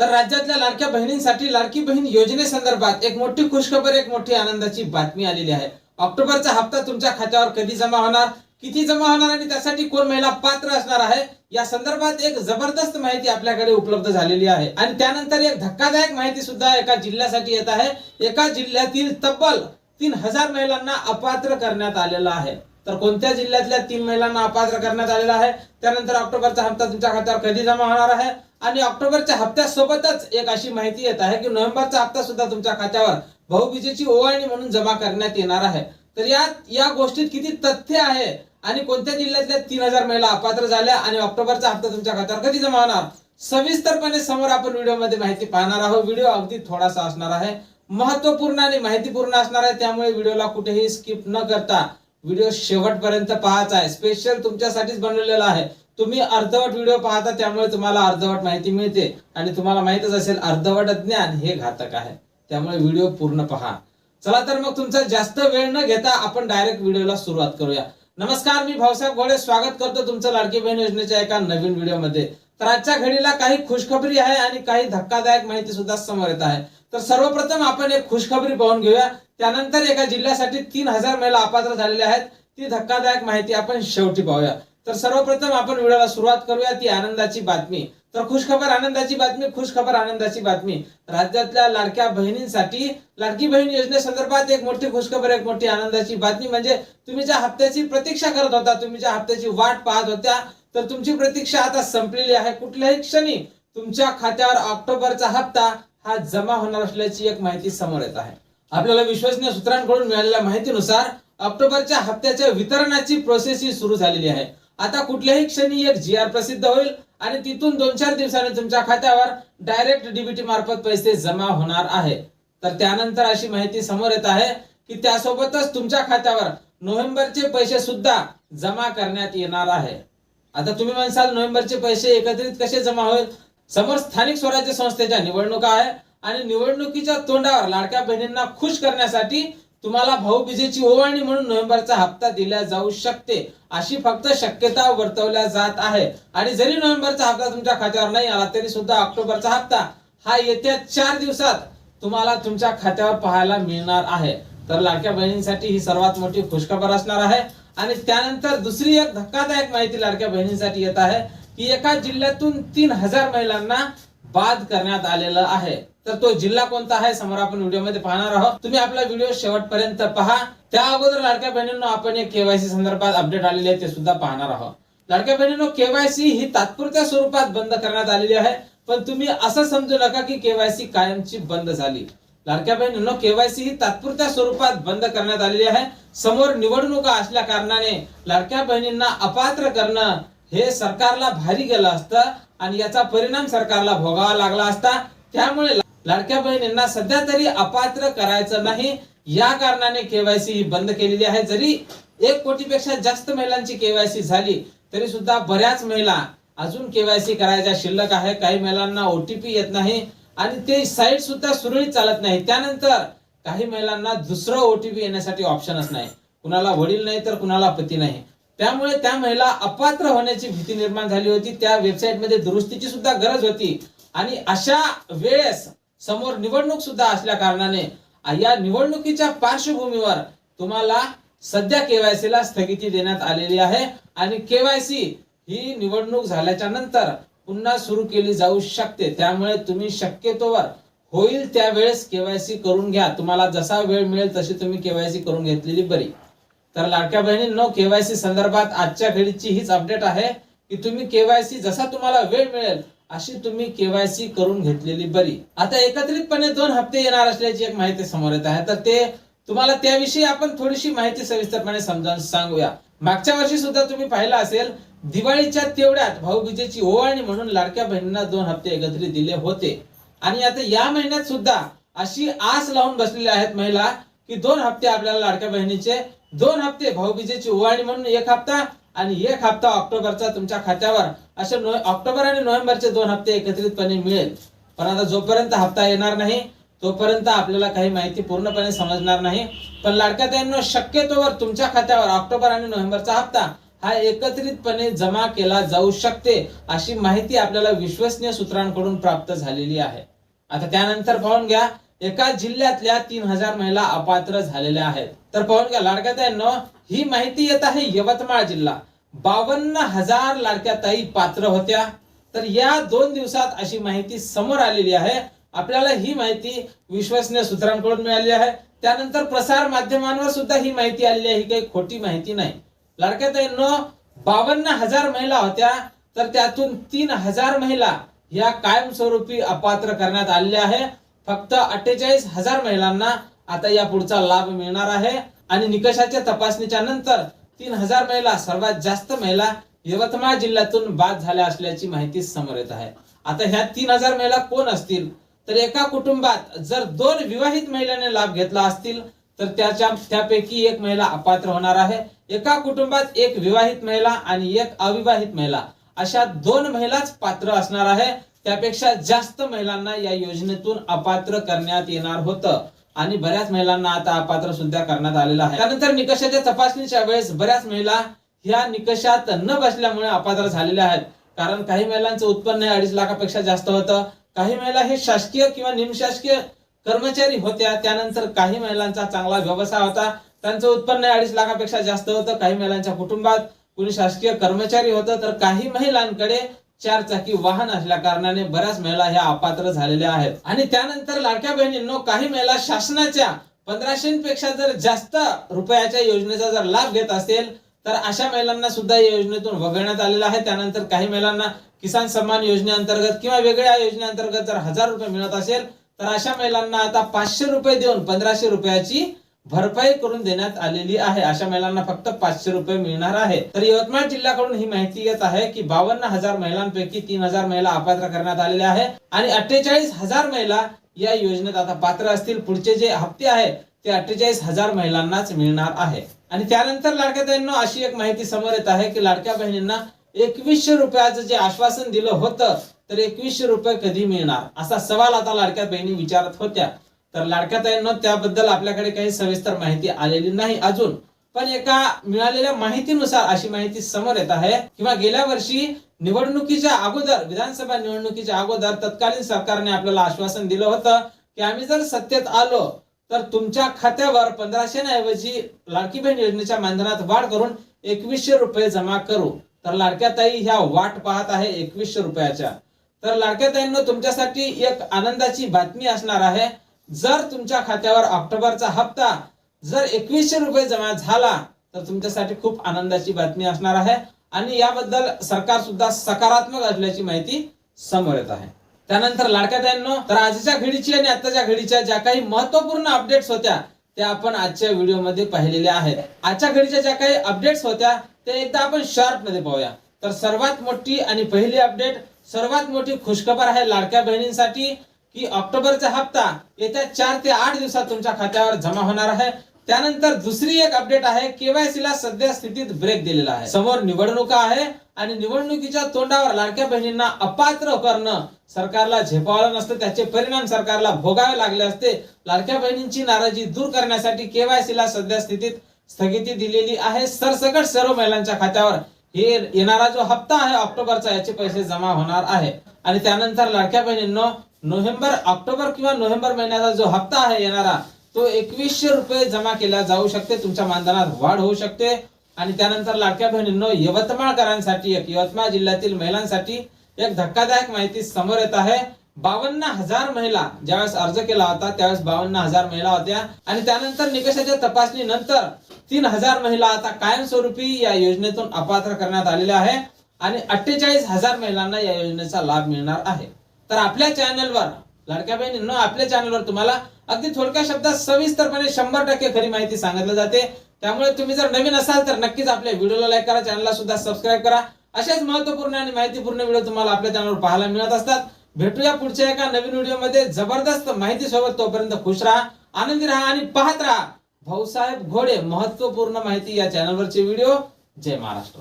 तर राज्यातल्या लाडक्या बहिणींसाठी लाडकी बहीण योजनेसंदर्भात एक मोठी खुशखबर एक मोठी आनंदाची बातमी आलेली आहे. ऑक्टोबरचा हप्ता तुमच्या खात्यावर कधी जमा होणार किती जमा होणार आणि त्यासाठी कोण महिला पात्र असणार आहे या संदर्भात एक जबरदस्त माहिती आपल्याकडे उपलब्ध झालेली आहे. आणि त्यानंतर एक धक्कादायक माहिती सुद्धा एका जिल्ह्यासाठी येत आहे. एका जिल्ह्यातील तब्बल तीन हजार महिलांना अपात्र करण्यात आलेलं आहे. तर कोणत्या जिल्ह्यातल्या तीन महिलांना अपात्र करण्यात आलेला आहे? त्यानंतर ऑक्टोबरचा हप्ता तुमच्या खात्यावर कधी जमा होणार आहे? आणि ऑक्टोबरच्या हप्त्यासोबतच एक अशी माहिती येत आहे की नोव्हेंबरचा हप्ता सुद्धा तुमच्या खात्यावर भाऊबीजेची ओवाळणी म्हणून जमा करण्यात येणार आहे. तर या या गोष्टीत किती तथ्य आहे आणि कोणत्या जिल्ह्यातल्या तीन हजार महिला अपात्र झाल्या आणि ऑक्टोबरचा हप्ता तुमच्या खात्यावर कधी जमा होणार? सविस्तरपणे समोर आपण व्हिडिओमध्ये माहिती पाहणार आहोत. व्हिडिओ अगदी थोडासा असणार आहे. महत्त्वपूर्ण आणि माहितीपूर्ण असणार आहे. त्यामुळे व्हिडिओला कुठेही स्किप न करता व्हिडिओ शेवटपर्यंत पाहायचा आहे. स्पेशल तुमच्यासाठीच बनवलेला आहे. तुम्ही अर्धवट व्हिडिओ पाहता त्यामुळे तुम्हाला अर्धवट माहिती मिळते. आणि तुम्हाला माहितच असेल अर्धवट ज्ञान हे घातक आहे. त्यामुळे व्हिडिओ पूर्ण पहा. चला तर मग तुमचा जास्त वेळ न घेता आपण डायरेक्ट व्हिडिओला सुरुवात करूया. नमस्कार मी भाऊसाहेब घोडे. स्वागत करतो तुमचं लाडकी बहीण योजनेच्या एका नवीन व्हिडिओमध्ये. तर आजच्या घडीला काही खुशखबरी आहे आणि काही धक्कादायक माहिती सुद्धा समोर येत आहे. तर सर्वप्रथम आपण एक खुशखबरी पाहून घेऊया. त्यानंतर एका जिल्ह्यासाठी तीन हजार महिला अपात्र झालेल्या आहेत. ती धक्कादायक माहिती आपण शेवटी पाहूया. तर सर्वप्रथम आपण व्हिडिओला सुरुवात करूया ती आनंदाची बातमी. तर खुशखबर आनंदाची बातमी खुशखबर आनंदाची बातमी. राज्यातल्या लाडक्या बहिणींसाठी लाडकी बहीण योजनेसंदर्भात एक मोठी खुशखबर एक मोठी आनंदाची बातमी म्हणजे तुम्ही ज्या हप्त्याची प्रतीक्षा करत होता तुम्ही ज्या हप्त्याची वाट पाहत होत्या तर तुमची प्रतीक्षा आता संपलेली आहे. कुठल्याही क्षणी तुमच्या खात्यावर ऑक्टोबरचा हप्ता हा जमा होणार असल्याची एक माहिती समोर येत आहे. आपल्याला विश्वसनीय सूत्रांकडून मिळालेल्या माहितीनुसार ऑक्टोबरच्या हप्त्याच्या वितरणाची प्रोसेस ही सुरू झालेली आहे. आता कुठल्याही क्षणी एक जी आर प्रसिद्ध होईल आणि तिथून दोन चार दिवसांनी तुमच्या खात्यावर डायरेक्ट डीबीटी मार्फत पैसे जमा होणार आहे. तर त्यानंतर अशी माहिती समोर येत आहे की त्यासोबतच तुमच्या खात्यावर नोव्हेंबरचे पैसे सुद्धा जमा करण्यात येणार आहे. आता तुम्ही म्हणसाल नोव्हेंबरचे पैसे एकत्रित कसे जमा होईल? समोर स्थानिक स्वराज्य संस्थेच्या निवडणुका आहे. आणि निवडणुकीच्या तोंडावर लाडक्या बहिणींना खुश करण्यासाठी तुम्हाला भाऊबीजेची ओवाळणी म्हणून नोव्हेंबरचा हप्ता दिला जाऊ शकते अशी फक्त शक्यता वर्तवल्या जात आहे. आणि जरी नोव्हेंबरचा हप्ता तुमच्या खात्यावर नाही आला तरी सुद्धा ऑक्टोबरचा हप्ता हा येत्या चार दिवसात तुम्हाला तुमच्या खात्यावर पाहायला मिळणार आहे. तर लाडक्या बहिणींसाठी ही सर्वात मोठी खुशखबर असणार आहे. आणि त्यानंतर दुसरी एक धक्कादायक माहिती लाडक्या बहिणींसाठी येत आहे की एका जिल्ह्यातून तीन हजार महिलांना बाद करण्यात आलेलं आहे. तर तो जिल्हा कोणता आहे? समोर आपण व्हिडिओमध्ये पाहणार आहोत. तुम्ही आपला व्हिडिओ शेवटपर्यंत पहा. त्या अगोदर लाडक्या बहिणींनो आपण एक केवायसी संदर्भात अपडेट आलेले आहे ते सुद्धा पाहणार आहोत. लाडक्या बहिणींनो केवायसी ही तात्पुरत्या स्वरूपात बंद करण्यात आलेली आहे. पण तुम्ही असं समजू नका की केवायसी कायमची बंद झाली. लाडक्या बहिणींनो केवायसी ही तात्पुरत्या स्वरूपात बंद करण्यात आलेली आहे. समोर निवडणुका असल्या कारणाने लाडक्या बहिणींना अपात्र करणं हे सरकारला भारी गेलं असतं. आणि याचा परिणाम सरकारला भोगावा लागला असता त्यामुळे लाडक्या बहिणींना सध्या तरी अपात्र करायचं नाही. या कारणाने केवायसी ही बंद केलेली आहे. जरी एक कोटीपेक्षा जास्त महिलांची केवायसी झाली तरी सुद्धा बऱ्याच महिला अजून केवायसी करायच्या शिल्लक आहे. काही महिलांना ओटीपी येत नाही आणि ते साईट सुद्धा सुरळीत चालत नाही. त्यानंतर काही महिलांना दुसरं ओटीपी येण्यासाठी ऑप्शनच नाही. कुणाला वडील नाही तर कुणाला पती नाही. त्यामुळे त्या महिला अपात्र होण्याची भीती निर्माण झाली होती. त्या वेबसाईटमध्ये दुरुस्तीची सुद्धा गरज होती. आणि अशा वेळेस समोर निवडणूक सुद्धा असल्या कारणाने या निवडणुकीच्या पार्श्वभूमीवर तुम्हाला सध्या केवायसी ला स्थगिती देण्यात आलेली आहे. आणि केवायसी ही निवडणूक झाल्याच्यानंतर पुन्हा सुरू केली जाऊ शकते. त्यामुळे तुम्ही शक्यतोवर होईल त्यावेळेस केवायसी करून घ्या. तुम्हाला जसा वेळ मिळेल तशी तुम्ही केवायसी करून घेतलेली बरी. तर लाडक्या बहिणींनो केवायसी संदर्भात आजच्या घडीची हीच अपडेट आहे की तुम्ही केवायसी जसा तुम्हाला वेळ मिळेल अशी तुम्ही केवायसी करून घेतलेली बरी. आता एकत्रितपणे दोन हप्ते येणार असल्याची एक माहिती समोर येत आहे. तर ते तुम्हाला त्याविषयी आपण थोडीशी माहिती सविस्तरपणे समजावून सांगूया. मागच्या वर्षी सुद्धा तुम्ही पाहिलं असेल दिवाळीच्या तेवढ्यात भाऊबीजेची ओवाळणी म्हणून लाडक्या बहिणींना दोन हप्ते एकत्रित दिले होते. आणि आता या महिन्यात सुद्धा अशी आस लावून बसलेल्या आहेत महिला की दोन हप्ते आपल्याला लाडक्या बहिणीचे दोन हप्ते भाऊबीजेची ओवाळणी म्हणून एक हप्ता आणि एक हप्ता ऑक्टोबरचा तुमच्या खात्यावर. असे नो- ऑक्टोबर आणि नोव्हेंबरचे दोन हप्ते एकत्रितपणे मिळेल. पण आता जोपर्यंत हप्ता येणार नाही तोपर्यंत आपल्याला काही माहिती पूर्णपणे समजणार नाही. पण लाडक्या त्यांना शक्यतोवर तुमच्या खात्यावर ऑक्टोबर आणि नोव्हेंबरचा हप्ता हा एकत्रितपणे जमा केला जाऊ शकते अशी माहिती आपल्याला विश्वसनीय सूत्रांकडून प्राप्त झालेली आहे. आता त्यानंतर पाहून घ्या एका जिल्ह्यातल्या तीन हजार महिला अपात्र झालेल्या आहेत. तर पाहून घ्या लाडक्या ताईंनो ही माहिती येत आहे यवतमाळ जिल्हा. बावन्न हजार लाडक्या ताई पात्र होत्या. तर या दोन दिवसात अशी माहिती समोर आलेली आहे. आपल्याला ही माहिती विश्वसनीय सूत्रांकडून मिळाली आहे. त्यानंतर प्रसार माध्यमांवर सुद्धा ही माहिती आलेली आहे. ही काही खोटी माहिती नाही. लाडक्या ताईंनो बावन्न हजार महिला होत्या. तर त्यातून तीन हजार महिला या कायमस्वरूपी अपात्र करण्यात आलेल्या आहे. फक्त अठ्ठेचाळीस हजार महिलांना आता या पुढचा लाभ मिळणार आहे. आणि निकषाच्या तपासणीच्या नंतर तीन हजार महिला सर्वात जास्त महिला यवतमाळ जिल्ह्यातून बाद झाल्या असल्याची माहिती समोर येत आहे. आता ह्या तीन हजार महिला कोण असतील? तर एका कुटुंबात जर दोन विवाहित महिलांनी लाभ घेतला असतील तर त्याच्या त्यापैकी एक महिला अपात्र होणार आहे. एका कुटुंबात एक विवाहित महिला आणि एक अविवाहित महिला. अशा दोन महिलाच पात्र असणार आहे. त्यापेक्षा जास्त महिलांना या योजनेतून अपात्र करण्यात येणार होतं. आणि बऱ्याच महिलांना आता अपात्र सुद्धा करण्यात आलेला आहे. त्यानंतर निकषाच्या तपासणीच्या वेळेस बऱ्याच महिला ह्या निकषात न बसल्यामुळे अपात्र झालेल्या आहेत. कारण काही महिलांचं उत्पन्न हे अडीच लाखापेक्षा जास्त होतं. काही महिला हे शासकीय किंवा निमशासकीय कर्मचारी होत्या. त्यानंतर काही महिलांचा चांगला व्यवसाय होता. त्यांचं उत्पन्न हे अडीच लाखापेक्षा जास्त होतं. काही महिलांच्या कुटुंबात कुणी शासकीय कर्मचारी होतं. तर काही महिलांकडे चार चाकी वाहन असल्या कारणाने बऱ्याच महिला ह्या अपात्र झालेल्या आहेत. आणि त्यानंतर लाडक्या बहिणींनो काही महिला शासनाच्या पंधराशे पेक्षा जर जास्त रुपयाच्या योजनेचा जर लाभ घेत असेल तर अशा महिलांना सुद्धा या योजनेतून वगळण्यात आलेलं आहे. त्यानंतर काही महिलांना किसान सन्मान योजनेअंतर्गत किंवा वेगळ्या योजनेअंतर्गत जर हजार रुपये मिळत असेल तर अशा महिलांना आता पाचशे रुपये देऊन पंधराशे रुपयाची भरपाई करून देण्यात आलेली आहे. अशा महिलांना फक्त पाचशे रुपये मिळणार आहे. तर यवतमाळ जिल्ह्याकडून ही माहिती येत आहे की बावन्न हजार महिलांपैकी तीन हजार महिला अपात्र करण्यात आलेल्या आहे आणि अठ्ठेचाळीस हजार महिला या योजनेत आता पात्र असतील. पुढचे जे हप्ते आहे ते अठ्ठेचाळीस हजार महिलांनाच मिळणार आहे. आणि त्यानंतर लाडक्या बहिणींनो अशी एक माहिती समोर येत आहे की लाडक्या बहिणींना एकवीसशे रुपयाचं जे आश्वासन दिलं होतं तर एकवीसशे रुपये कधी मिळणार? असा सवाल आता लाडक्या बहिणी विचारत होत्या. तर लाडक्याताईंनो त्याबद्दल आपल्याकडे काही सविस्तर माहिती आलेली नाही अजून. पण एका मिळालेल्या माहितीनुसार अशी माहिती समोर येत आहे किंवा गेल्या वर्षी निवडणुकीच्या अगोदर विधानसभा निवडणुकीच्या अगोदर तत्कालीन सरकारने आपल्याला आश्वासन दिलं होतं की आम्ही जर सत्तेत आलो तर तुमच्या खात्यावर पंधराशे ऐवजी लाडकी बहीण योजनेच्या मानधनात वाढ करून एकवीसशे रुपये जमा करू. तर लाडक्या ताई ह्या वाट पाहत आहे एकवीसशे रुपयाच्या. तर लाडक्याताईंनो तुमच्यासाठी एक आनंदाची बातमी असणार आहे. जर तुमच्या खात्यावर ऑक्टोबरचा हप्ता जर एकवीसशे रुपये जमा झाला तर तुमच्यासाठी खूप आनंदाची बातमी असणार आहे. आणि याबद्दल सरकार सुद्धा सकारात्मक असल्याची माहिती समोर येत आहे. त्यानंतर लाडक्या ताईंनो तर आजच्या घडीची आणि आताच्या घडीच्या ज्या काही महत्त्वपूर्ण अपडेट्स होत्या त्या आपण आजच्या व्हिडिओमध्ये पाहिलेल्या आहेत. आजच्या घडीच्या ज्या काही अपडेट्स होत्या त्या एकदा आपण शॉर्टमध्ये पाहूया. तर सर्वात मोठी आणि पहिली अपडेट सर्वात मोठी खुशखबर आहे लाडक्या बहिणींसाठी. की ऑक्टोबरचा हप्ता येत्या चार ते आठ दिवसात तुमच्या खात्यावर जमा होणार आहे. त्यानंतर दुसरी एक अपडेट आहे केवायसी ला सध्या स्थितीत ब्रेक दिलेला आहे. समोर निवडणुका आहे आणि निवडणुकीच्या तोंडावर लाडक्या बहिणींना अपात्र करणं सरकारला झेपावलं नसतं त्याचे परिणाम सरकारला भोगावे लागले असते. लाडक्या बहिणींची नाराजी दूर करण्यासाठी केवायसी ला सध्या स्थितीत स्थगिती दिलेली आहे. सरसकट सर्व महिलांच्या खात्यावर हे येणारा जो हप्ता आहे ऑक्टोबरचा याचे पैसे जमा होणार आहे. आणि त्यानंतर लाडक्या बहिणींना नोव्हेंबर ऑक्टोबर किंवा नोव्हेंबर महिन्याचा जो हप्ता आहे येणारा तो एकवीसशे रुपये जमा केला जाऊ शकते तुमच्या मानधनात वाढ होऊ शकते. आणि त्यानंतर लाडक्या बहिणींनो यवतमाळकरांसाठी एक यवतमाळ जिल्ह्यातील महिलांसाठी एक धक्कादायक माहिती समोर येत आहे. बावन्न हजार महिला ज्यावेळेस अर्ज केला होता त्यावेळेस बावन्न हजार महिला होत्या. आणि त्यानंतर निकषाच्या तपासणी नंतर तीन हजार महिला आता कायमस्वरूपी या योजनेतून अपात्र करण्यात आलेल्या आहे. आणि अठ्ठेचाळीस हजार महिलांना या योजनेचा लाभ मिळणार आहे. तर आपल्या चॅनलवर लाडक्या बहिणींनो आपल्या चॅनलवर तुम्हाला अगदी थोडक्या शब्दात सविस्तरपणे शंभर टक्के खरी माहिती सांगितली जाते. त्यामुळे तुम्ही जर नवीन असाल तर नक्कीच आपल्या व्हिडिओला लाईक करा चॅनलला सुद्धा सबस्क्राईब करा. अशाच महत्त्वपूर्ण आणि माहितीपूर्ण व्हिडिओ तुम्हाला आपल्या चॅनलवर पाहायला मिळत असतात. भेटूया पुढच्या एका नवीन व्हिडिओमध्ये. जबरदस्त माहिती सोबत तोपर्यंत खुश राहा आनंदी राहा आणि पाहत राहा. भाऊसाहेब घोडे महत्त्वपूर्ण माहिती या चॅनलवरचे व्हिडिओ. जय महाराष्ट्र.